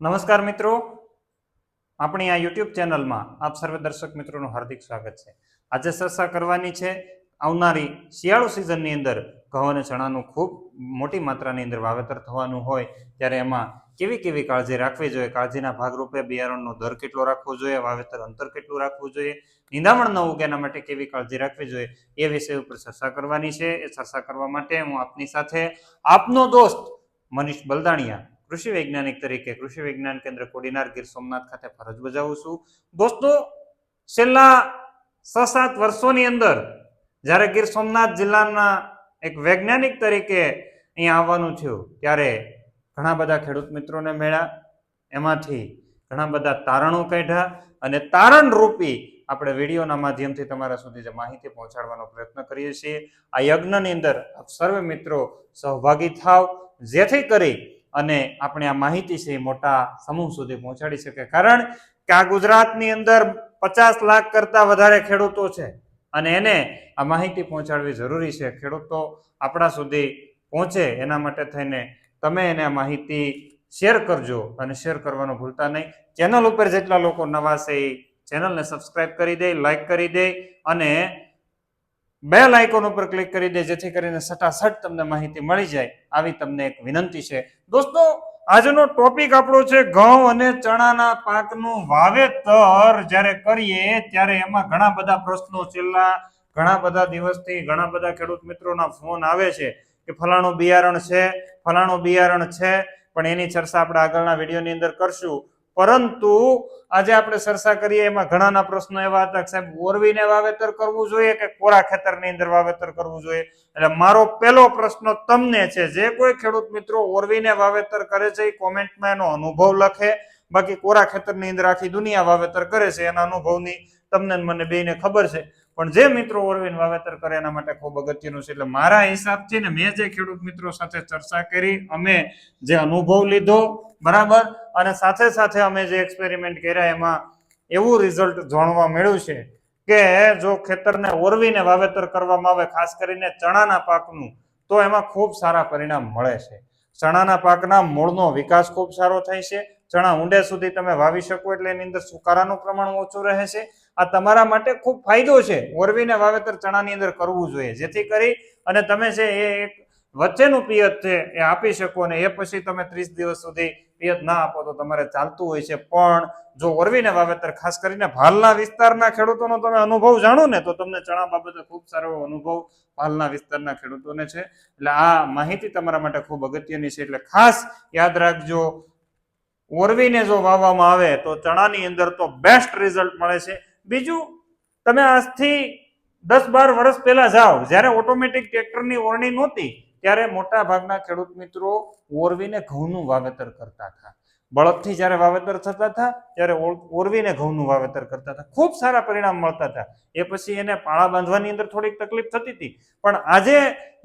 નમસ્કાર મિત્રો. આપણી આ યુટ્યુબ ચેનલમાં આપ સર્વે દર્શક મિત્રોનું હાર્દિક સ્વાગત છે. આજે ચર્ચા કરવાની છે આવનારી શિયાળુ સિઝનની અંદર ઘઉં અને ચણાનું ખૂબ મોટી માત્રાની અંદર વાવેતર થવાનું હોય ત્યારે એમાં કેવી કેવી કાળજી રાખવી જોઈએ? કાળજીના ભાગરૂપે બિયારણનો દર કેટલો રાખવો જોઈએ? વાવેતર અંતર કેટલું રાખવું જોઈએ? નિંદામણ ન ઉગે એના માટે કેવી કાળજી રાખવી જોઈએ? એ વિષય ઉપર ચર્ચા કરવાની છે. એ ચર્ચા કરવા માટે હું આપની સાથે આપનો દોસ્ત મનીષ બલદાણિયા કૃષિ વૈજ્ઞાનિક તરીકે કૃષિ વિજ્ઞાન કેન્દ્ર કોડીનાર ગીર સોમનાથ ખાતે ફરજ બજાવું છું. દોસ્તો, છેલ્લા છ સાત વર્ષોની અંદર જ્યારે ગીર સોમનાથ જિલ્લાના એક વૈજ્ઞાનિક તરીકે અહીંયા આવવાનું થયું, ત્યારે ઘણા બધા ખેડૂત મિત્રોને મળ્યા એમાંથી ઘણા બધા તારણો કાઢ્યા અને તારણ રૂપી આપણે વિડીયોના માધ્યમથી તમારા સુધી જે માહિતી પહોંચાડવાનો પ્રયત્ન કરીએ છીએ. આ યજ્ઞની અંદર આપ સર્વે મિત્રો સહભાગી થાવ, જેથી કરી અને આપણે આ માહિતી છે મોટા સમૂહ સુધી પહોંચાડી શકે. કારણ કે આ ગુજરાતની અંદર પચાસ લાખ કરતા વધારે ખેડૂતો છે અને એને આ માહિતી પહોંચાડવી જરૂરી છે. ખેડૂતો આપણા સુધી પહોંચે એના માટે થઈને તમે એને આ માહિતી શેર કરજો અને શેર કરવાનું ભૂલતા નહીં. ચેનલ ઉપર જેટલા લોકો નવા છે એ ચેનલને સબસ્ક્રાઈબ કરી દે લાઈક કરી દે અને બે લાઇકોન ઉપર ક્લિક કરી દે, જેથી કરીને સટાસટ તમને માહિતી મળી જાય. આવી તમને એક વિનંતી છે. દોસ્તો, આજનો ટોપિક આપણો છે ઘઉં અને ચણાના પાકનું વાવેતર. જ્યારે કરીએ, ત્યારે એમાં ઘણા બધા પ્રશ્નો છેલ્લા ઘણા બધા દિવસથી ઘણા બધા ખેડૂત મિત્રોના ફોન આવે છે કે ફલાણું બિયારણ છે, ફલાણું બિયારણ છે, પણ એની ચર્ચા આપણે આગળના વિડીયોની અંદર કરશું. પરંતુ આજે આપણે ચર્ચા કરીએ, એમાં ઘણાના પ્રશ્નો એવા હતા કે સાહેબ, ઓરવીને વાવેતર કરવું જોઈએ કે કોરા ખેતરની અંદર વાવેતર કરવું જોઈએ? એટલે મારો પહેલો પ્રશ્ન તમને છે, જે કોઈ ખેડૂત મિત્રો ઓરવીને વાવેતર કરે છે, એ કોમેન્ટમાં એનો અનુભવ લખે. બાકી કોરા ખેતરની અંદર આખી દુનિયા વાવેતર કરે છે, એના અનુભવની તમને મને બેને ખબર છે. પણ જે મિત્રો ઓરવીને વાવેતર કરે, એના માટે ખૂબ અગત્યનું છે. એટલે મારા હિસાબથી ને મેં જે ખેડૂત મિત્રો સાથે ચર્ચા કરી, અમે જે અનુભવ લીધો, બરાબર? અને સાથે સાથે અમે જે એક્સપેરિમેન્ટ કર્યા, એમાં એવું રિઝલ્ટ જાણવા મળ્યું છે કે જો ખેતરને ઓરવીને વાવેતર કરવામાં આવે, ખાસ કરીને ચણાના પાકનું, તો એમાં ખૂબ સારા પરિણામ મળે છે. ચણાના પાકના મૂળનો વિકાસ ખૂબ સારો થાય છે. ચણા ઊંડે સુધી તમે વાવી શકો એટલે એની અંદર સુકારાનું પ્રમાણ ઓછું રહે છે. આ તમારા માટે ખૂબ ફાયદો છે ઓરવીને વાવેતર ચણાની અંદર કરવું જોઈએ. જેથી કરી અને તમે છે એ એક વચ્ચેનું પિયત છે એ આપી શકો અને એ પછી તમે ત્રીસ દિવસ સુધી પિયત ના આપો તો તમારે ચાલતું હોય છે. પણ જો ઓરવીને વાવેતર ખાસ કરીને ભાલના વિસ્તારના ખેડૂતોનો તમે અનુભવ જાણો ને, તો તમને ચણા બાબતે ખૂબ સારો અનુભવ ભાલના વિસ્તારના ખેડૂતોને છે. એટલે આ માહિતી તમારા માટે ખૂબ અગત્યની છે. એટલે ખાસ યાદ રાખજો, ઓરવીને જો વાવવામાં આવે તો ચણાની અંદર તો બેસ્ટ રિઝલ્ટ મળે છે. બીજું, તમે આજથી દસ બાર વર્ષ પહેલા જાઓ, જ્યારે ઓટોમેટિક ટ્રેક્ટરની ઓરણી નહોતી ત્યારે મોટા ભાગના ખેડૂત મિત્રો ઓરવીને ઘઉંનું વાવેતર કરતા હતા. બળદથી જ્યારે વાવેતર થતા હતા, ત્યારે ઓરવીને ઘઉંનું વાવેતર કરતા હતા. ખૂબ સારા પરિણામ મળતા હતા. એ પછી એને પાળા બાંધવાની અંદર થોડીક તકલીફ થતી હતી. પણ આજે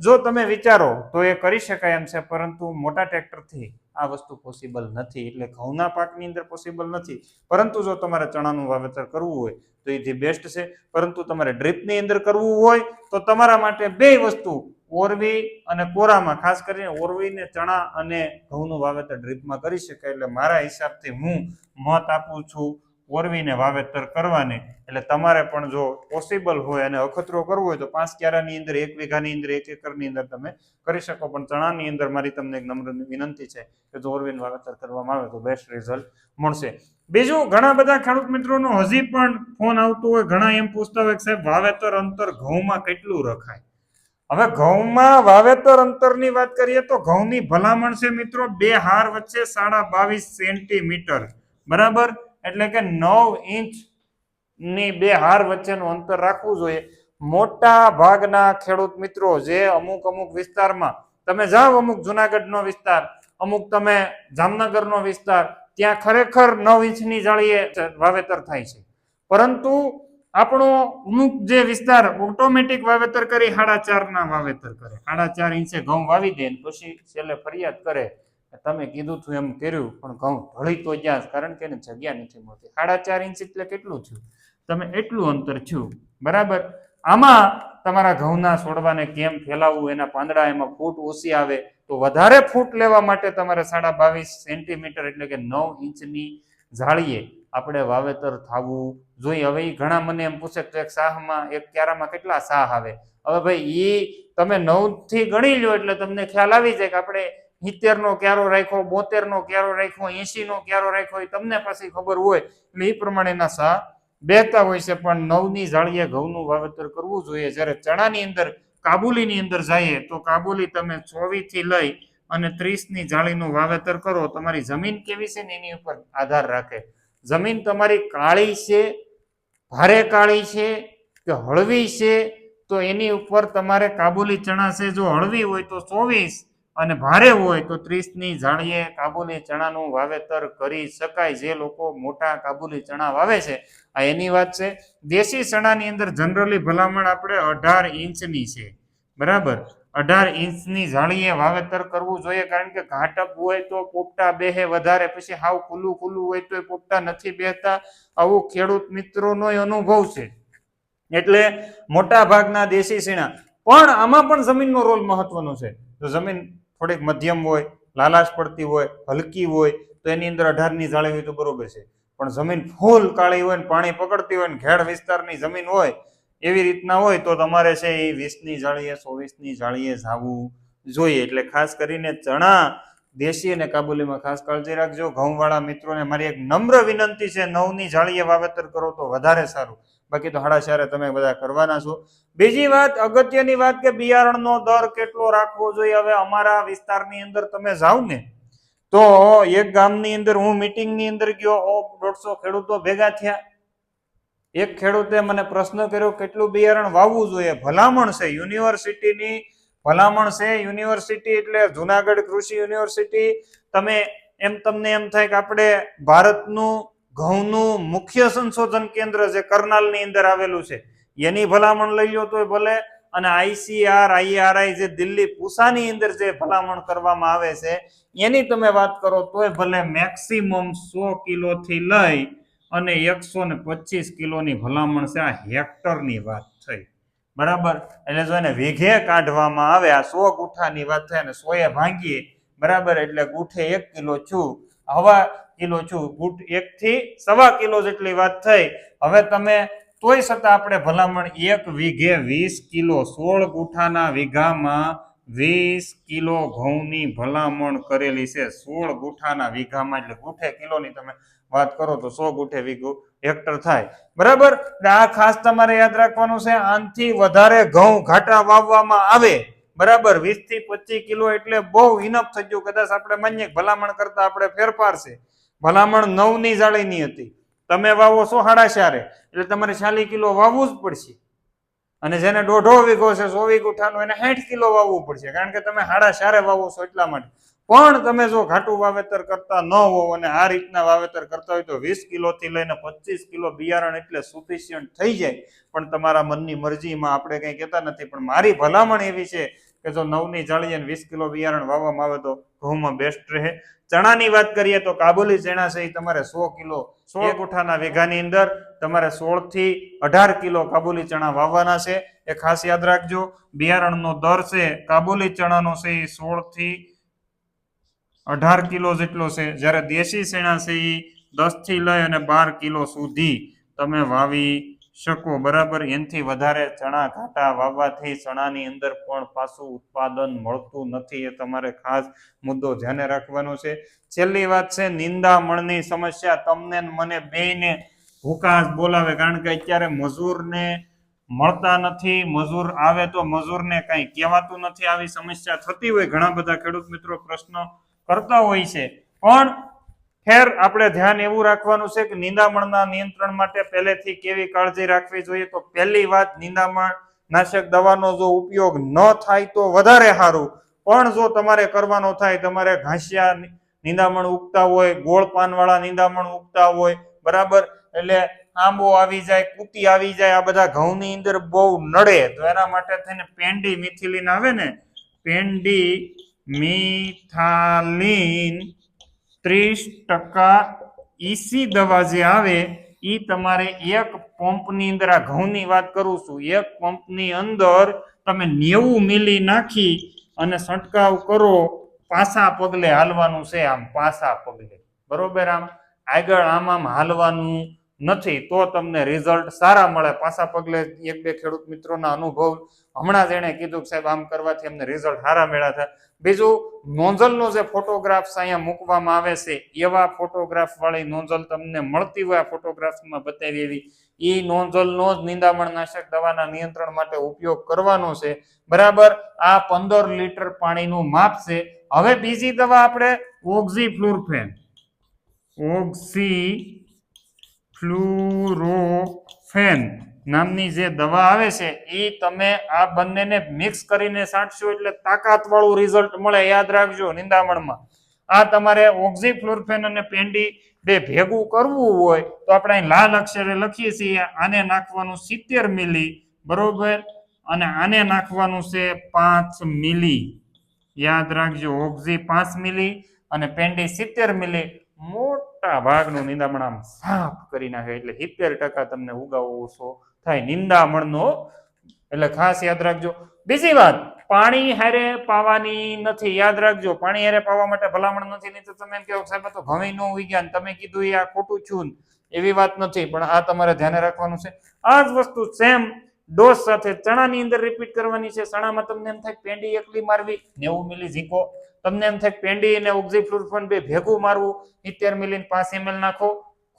જો તમે વિચારો, તો એ કરી શકાય એમ છે, પરંતુ મોટા ટ્રેક્ટરથી આ વસ્તુ પોસિબલ નથી. એટલે ઘઉંના પાકની અંદર પોસિબલ નથી. પરંતુ જો તમારે ચણાનું વાવેતર કરવું હોય, તો એ બેસ્ટ છે. પરંતુ તમારે ડ્રીપની અંદર કરવું હોય, તો તમારા માટે બે વસ્તુ ઓરવી અને કોરામાં, ખાસ કરીને ઓરવીને ચણા અને ઘઉંનું વાવેતર ડ્રીપમાં કરી શકાય એટલે મારા હિસાબથી હું મત આપું છું ઓરવીને વાવેતર કરવાને. એટલે તમારે પણ જો પોસિબલ હોય અને અખતરો કરવો હોય તો પાંચ ક્યારાની અંદર, એક વીઘાની અંદર, એક એકરની અંદર તમે કરી શકો. પણ ચણાની અંદર મારી તમને એક નમ્ર વિનંતી છે કે જો ઓરવીને વાવેતર કરવામાં આવે તો બેસ્ટ રિઝલ્ટ મળશે. બીજું, ઘણા બધા ખેડૂત મિત્રોનો હજી પણ ફોન આવતો હોય. ઘણા એમ પૂછતા હોય કે સાહેબ, વાવેતર અંતર ઘઉંમાં કેટલું રખાય? હવે ઘઉંમાં વાવેતર અંતરની વાત કરીએ તો ઘઉંની ભલામણ છે મિત્રો બે હાર વચ્ચે સાડા બાવીસ સેન્ટીમીટર. બરાબર? એટલે કે નવ ઇંચની બે હાર વચ્ચેનું અંતર રાખવું જોઈએ. મોટા ભાગના ખેડૂત મિત્રો જે અમુક અમુક વિસ્તારમાં, તમે જાઓ અમુક જુનાગઢનો વિસ્તાર, અમુક તમે જામનગરનો વિસ્તાર, ત્યાં ખરેખર નવ ઇંચની જાળીએ વાવેતર થાય છે. પરંતુ આપણો અમુક જે વિસ્તાર ઓટોમેટિક વાવેતર કરી સાડા ચાર ના વાવેતર કરે. સાડા ચાર ઇંચે ઘઉં વાવી દે ને પછી છેલ્લે ફરિયાદ કરે તમે કીધું થયું એમ કર્યું, પણ ઘઉં ઢળી તો જ્યાં કારણ કે એને જગ્યા નથી મળતી. સાડા ચાર ઇંચ એટલે કેટલું થયું? તમે એટલું અંતર થયું. બરાબર? આમાં તમારા ઘઉંના છોડવાને કેમ ફેલાવવું, એના પાંદડા એમાં ફૂટ ઓછી આવે, તો વધારે ફૂટ લેવા માટે તમારે સાડા બાવીસ સેન્ટીમીટર એટલે કે નવ ઇંચની જાળીએ આપણે વાવેતર થવું જોઈએ. હવે એ ઘણા મને એમ પૂછે તો એક શાહમાં, એક ક્યારામાં કેટલા શાહ આવે? હવે ભાઈ એ તમે નવથી ગણી લો એટલે તમને ખ્યાલ આવી જાય કે આપણે સિત્તેર ક્યારો રાખ્યો બોતેર નો ક્યારો રાખ્યો એસી નો ક્યારો રાખ્યો એ તમને પાછી ખબર હોય. એટલે એ પ્રમાણેના સાહ બેહતા હોય છે, પણ નવની જાળીએ ઘઉંનું વાવેતર કરવું જોઈએ. જ્યારે ચણાની અંદર, કાબુલીની અંદર જઈએ, તો કાબુલી તમે ચોવીસથી લઈ અને ત્રીસની જાળીનું વાવેતર કરો. તમારી જમીન કેવી છે ને એની ઉપર આધાર રાખે. જમીન તમારી કાળી છે, ભારે કાળી છે કે હળવી છે, તો એની ઉપર તમારે કાબુલી ચણા છે. જો હળવી હોય તો ચોવીસ અને ભારે હોય તો ત્રીસની જાળીએ કાબુલી ચણાનું વાવેતર કરી શકાય. જે લોકો મોટા કાબુલી ચણા વાવે છે, આ એની વાત છે. દેશી ચણાની અંદર જનરલી ભલામણ આપણે અઢાર ઇંચની છે. બરાબર? અઢાર ઇંચની જાળીએ વાવેતર કરવું જોઈએ, કારણ કે ઘાટક હોય તો પોપટા બેહે વધારે, પછી હાવ ખુલ્લું ખુલ્લું હોય તો પોપટા નથી બેહતા. આવું ખેડૂત મિત્રોનો અનુભવ છે. એટલે મોટા ભાગના દેશી શીણા પણ આમાં પણ જમીનનો રોલ મહત્વનો છે. જો જમીન થોડીક મધ્યમ હોય, લાલાશ પડતી હોય, હલકી હોય, તો એની અંદર અઢારની જાળી હોય તો બરોબર છે. પણ જમીન ફૂલ કાળી હોય ને પાણી પકડતી હોય ને ઘેડ વિસ્તારની જમીન હોય એવી રીતના હોય તો તમારે છે એ વીસની જાળીએ, ચોવીસની જાળીએ જાવું જોઈએ. એટલે ખાસ કરીને ચણા દેશી અને કાબુલીમાં ખાસ કાળજી રાખજો. ઘઉંવાળા મિત્રોને મારી એક નમ્ર વિનંતી છે, નવની જાળીએ વાવેતર કરો તો વધારે સારું. બાકી તો હાડા ચારે તમે બધા કરવાના છો. બીજી વાત, અગત્યની વાત કે બિયારણનો દર કેટલો રાખવો જોઈએ? હવે અમારા વિસ્તારની અંદર તમે જાઓ ને, તો એક ગામની અંદર હું મિટિંગની અંદર ગયો દોઢસો ખેડૂતો ભેગા થયા. એક ખેડૂતે મને પ્રશ્ન કર્યો, કેટલું બિયારણ વાવવું જોઈએ? ભલામણ છે, યુનિવર્સિટીની ભલામણ છે, યુનિવર્સિટી એટલે જુનાગઢ કૃષિ યુનિવર્સિટી. તમે એમ તમને એમ થાય કે આપણે ભારતનું ઘઉંનું મુખ્ય સંશોધન કેન્દ્ર જે કરનાલની અંદર આવેલું છે, એની ભલામણ લઈ લો તોય ભલે, અને આઈસીઆર આઈઆરઆઈ જે દિલ્હી પૂસાની અંદર જે ભલામણ કરવામાં આવે છે, એની તમે વાત કરો તોય ભલે, મેક્સિમમ સો કિલોથી લઈ અને એકસો ને પચીસ કિલોની ભલામણ છે. આ હેક્ટરની વાત થઈ. બરાબર? એટલે જો એને વીઘે કાઢવામાં આવે, આ સો ગુઠાની વાત થાય અને સોએ ભાંગીએ, બરાબર? એટલે ગુઠે એક કિલો છું. હવા કિલો છું. ગુઠ એક થી સવા કિલો જેટલી વાત થઈ. હવે તમે તોય છતાં આપણે ભલામણ એક વીઘે વીસ કિલો સોળ ગુઠાના વીઘામાં વીસ કિલો ઘઉંની ભલામણ કરેલી છે. સોળ ગુઠાના વીઘામાં, એટલે ગુઠે કિલોની તમે વાત કરો તો સો ગુઠે વીઘું હેક્ટર થાય. બરાબર? આ ખાસ તમારે યાદ રાખવાનું છે, આનથી વધારે ઘઉં ઘાટા વાવવામાં આવે. બરાબર? વીસથી પચીસ કિલો એટલે બહુ ઇનફ થઈ ગયું. કદાચ આપણે માનીએ ભલામણ કરતા આપણે ફેરફાર છે. ભલામણ નવની જાળીની હતી. તમે વાવો સો સાડા ચારે. એટલે તમારે ચાલીસ કિલો વાવવું જ પડશે. અને જેને દોઢો વીઘો છે, સો વીઘ ઉઠાનું, એને સાઠ કિલો વાવવું પડશે. કારણ કે તમે હાડા સારે વાવો છો એટલા માટે. પણ તમે જો ઘાટું વાવેતર કરતા ન હો અને આ રીતના વાવેતર કરતા હોય તો વીસ કિલોથી લઈને પચીસ કિલો બિયારણ એટલે સુફિશિયન્ટ થઈ જાય. પણ તમારા મનની મરજીમાં આપણે કંઈ કહેતા નથી, પણ મારી ભલામણ એવી છે કે જો નવની જાળી અને વીસ કિલો બિયારણ વાવવામાં આવે તો ઘઉંમાં બેસ્ટ રહે. ચણાની વાત કરીએ તો કાબુલી ચણા છે એ તમારે સો કિલો સો ગુઠાના વેઘાની અંદર તમારે સોળથી અઢાર કિલો કાબુલી ચણા વાવવાના છે. એ ખાસ યાદ રાખજો. બિયારણનો દર છે કાબુલી ચણાનો છે એ સોળથી અઢાર કિલો જેટલો છે. જ્યારે દેશી ચણા છે એ દસથી લઈ અને બાર કિલો સુધી તમે વાવી શકો, બરાબર? એનથી વધારે ચણા ઘાટા વાવવાથી ચણાની અંદર પણ પાછું ઉત્પાદન મળતું નથી. એ તમારે ખાસ મુદ્દો ધ્યાને રાખવાનો છે. છેલ્લી વાત છે નિંદામણની સમસ્યા. તમને મને બેને ભૂકાશ બોલાવે, કારણ કે અત્યારે મજૂરને મળતા નથી. મજૂર આવે તો મજૂરને કંઈ કહેવાતું નથી. આવી સમસ્યા થતી હોય ઘણા બધા ખેડૂત મિત્રો પ્રશ્નો કરતા હોય છે. પણ ખેર, આપણે ધ્યાન એવું રાખવાનું છે કે નિંદામણના નિયંત્રણ માટે પહેલેથી કેવી કાળજી રાખવી જોઈએ? તો પહેલી વાત નિંદામણ નાશક દવાનો જો ઉપયોગ ન થાય તો વધારે સારું. પણ જો તમારે કરવાનો થાય, તમારે ઘાસિયા નિંદામણ ઉગતા હોય, ગોળ પાનવાળા નિંદામણ ઉગતા હોય, બરાબર? એટલે આંબો આવી જાય કૂતી આવી જાય, આ બધા ઘઉંની અંદર બહુ નડે. તો એના માટે થઈને પેન્ડી મિથિલિન આવે ને પેન્ડી મિથાલિન ત્રીસ ટકા ઈસી દવા જે આવે એ તમારે એક પંપની અંદર, આ ઘઉંની વાત કરું છું, એક પંપની અંદર તમે નેવું મિલી નાખી અને છંટકાવ કરો, પાસા પગલે હાલવાનું છે આમ, પાસા પગલે. બરોબર આમ? આગળ આમ આમ હાલવાનું નથી, તો તમને રિઝલ્ટ સારા મળે. પાસા પગલે એક બે ખેડૂત મિત્રોના અનુભવ હમણાં જ એણે કીધું કે સાહેબ, આમ કરવાથી અમને રિઝલ્ટ સારા મળ્યા હતા બીજું નોઝલનો જે ફોટોગ્રાફ્સ અહીંયા મૂકવામાં આવે છે, એવા ફોટોગ્રાફ વાળી નોઝલ તમને મળતી હોય આ ફોટોગ્રાફમાં બતાવી એવી. એ નોઝલનો જ નિંદામણ નાશક દવાના નિયંત્રણ માટે ઉપયોગ કરવાનો છે. બરાબર, આ પંદર લીટર પાણીનું માપ છે. હવે બીજી દવા આપણે ઓક્ઝી ફ્લુરફેન ઓક્સી ફ્લુરોફેન નામની જે દવા આવે છે, એ તમે આ બંનેને મિક્સ કરીને છાંટશો એટલે તાકાત વાળું રિઝલ્ટ મળે, યાદ રાખજો નિંદામણમાં. આ તમારે ઓક્ઝીફ્લોરફેન અને પેન્ડી બે ભેગું કરવું હોય, તો આપણે અહીં લાલ અક્ષરે લખીએ છીએ, આને નાખવાનું સિત્તેર મિલી, બરોબર? અને આને નાખવાનું છે પાંચ મિલી. યાદ રાખજો, ઓક્ઝી પાંચ મિલી અને પેન્ડી સિત્તેર મિલી. મોટા ભાગનું નિંદામણ આમ સાફ કરી નાખે, એટલે સિત્તેર ટકા તમને ઉગાવો ઓછો થાય, નિંદામણનો. એટલે ખાસ યાદ રાખજો. બીજી વાત, પાણી હારે પાવાની નથી, યાદ રાખજો. પાણી હારે પાવા માટે ભલામણ નથી, નહીં તો તમે એમ કહો, સાહેબ તો ઘણી નો વિજ્ઞાન તમે કીધું એ આ ખોટું છું એવી વાત નથી, પણ આ તમારે ધ્યાને રાખવાનું છે. આ જ વસ્તુ સેમ ડોઝ સાથે ચણાની અંદર રિપીટ કરવાની છે. ચણામાં તમને એમ થાય પેંડી એકલી મારવી, નેવું મિલી ઝીંકો. તમને એમ થાય પેંડી અને ઓક્ઝીફ્લુરફન બે ભેગું મારવું, સિત્તેર મિલી પાંચ એમએલ નાખો.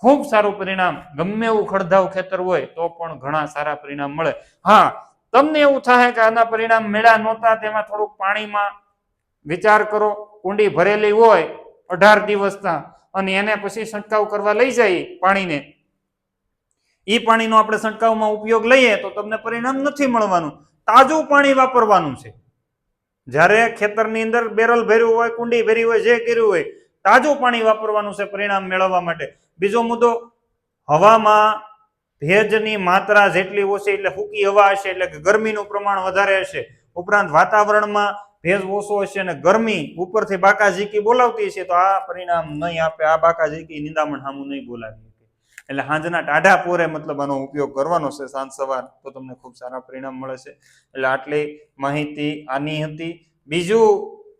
ખૂબ સારું પરિણામ, ગમે એવું ખડધાવ ખેતર હોય તો પણ ઘણા સારા પરિણામ મળે. હા, તમને એવું થાય કે આના પરિણામ મેળા નહોતા, તેમાં થોડુંક પાણીમાં વિચાર કરો, કુંડી ભરેલી હોય અઢાર દિવસના અને એને પછી છંટકાવ કરવા લઈ જાય પાણીને. એ પાણીનો આપણે છંટકાવમાં ઉપયોગ લઈએ તો તમને પરિણામ નથી મળવાનું. તાજું પાણી વાપરવાનું છે. જ્યારે ખેતરની અંદર બેરલ ભર્યું હોય, કુંડી ભરી હોય, જે કર્યું હોય તાજું પાણી વાપરવાનું છે પરિણામ મેળવવા માટે. બીજો મુદ્દો, હવામાં ભેજની માત્રા જેટલી ઓછી એટલે સૂકી હવા હશે એટલે કે ગરમીનું પ્રમાણ વધારે હશે. ઉપરાંત વાતાવરણમાં ભેજ ઓછો હશે અને ગરમી ઉપરથી બાકાઝીકી બોલાવતી હશે, તો આ પરિણામ નહીં આપે. આ બાકાઝીકી નિંદામણ સામું નહીં બોલાવી એટલે સાંજના ટાઢા પોરે મતલબ આનો ઉપયોગ કરવાનો છે સાંજ સવાર, તો તમને ખૂબ સારા પરિણામ મળે છે. એટલે આટલી માહિતી આની હતી. બીજું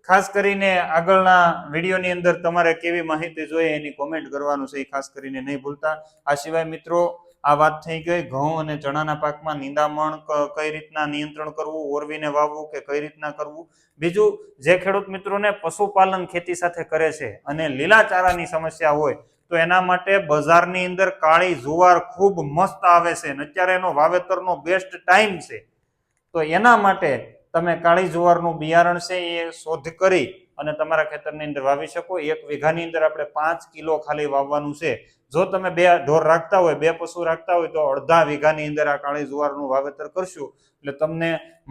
ખાસ કરીને આગળના વિડીયોની અંદર તમારે કેવી માહિતી જોઈએ એની કોમેન્ટ કરવાનું છે એ ખાસ કરીને નહીં ભૂલતા. આ સિવાય મિત્રો, આ વાત થઈ ગઈ, ઘઉં અને ચણાના પાકમાં નિંદામણ કઈ રીતના નિયંત્રણ કરવું, ઓરવીને વાવવું કે કઈ રીતના કરવું? બીજું, જે ખેડૂત મિત્રોને પશુપાલન ખેતી સાથે કરે છે અને લીલા ચારાની સમસ્યા હોય, તો એના માટે બજારની અંદર કાળી જુવાર ખૂબ મસ્ત આવે છે અને અત્યારે એનો વાવેતરનો બેસ્ટ ટાઈમ છે. તો એના માટે તમે કાળી જુવારનું બિયારણ છે એ શોધ કરી અને તમારા ખેતરની અંદર વાવી શકો. એક વીઘાની અંદર આપણે પાંચ કિલો ખાલી વાવવાનું છે. જો તમે બે ઢોર રાખતા હોય, બે પશુ રાખતા હોય તો અડધા વીઘાની અંદર આ કાળી જુવારનું વાવેતર કરશું. એટલે તમને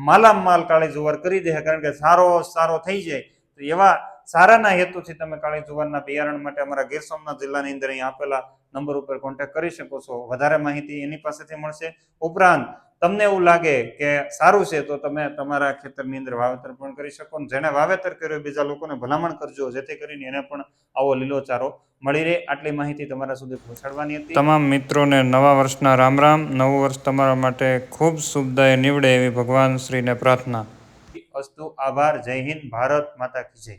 માલામાલ કાળી જુવાર કરી દે, કારણ કે સારો સારો થઈ જાય. તો એવા સારાના હેતુથી તમે કાળી જુવારના બિયારણ માટે અમારા ગીર સોમનાથ જિલ્લાની અંદર અહીં આપેલા નંબર ઉપર કોન્ટેક્ટ કરી શકો છો. વધારે માહિતી એની પાસેથી મળશે. ઉપરાંત તમને એવું લાગે કે સારું છે તો તમે તમારા ખેતરની અંદર વાવેતર પણ કરી શકો જેને વાવેતર કર્યું બીજા લોકોને ભલામણ કરજો જેથી કરીને એને પણ આવો લીલો ચારો મળી રહે. આટલી માહિતી તમારા સુધી પહોંચાડવાની હતી. તમામ મિત્રોને નવા વર્ષના રામ રામ નવું વર્ષ તમારા માટે ખૂબ શુભદાય નીવડે એવી ભગવાન શ્રીને પ્રાર્થના. અસ્તુ આભાર જય હિન્દ ભારત માતા કી જય.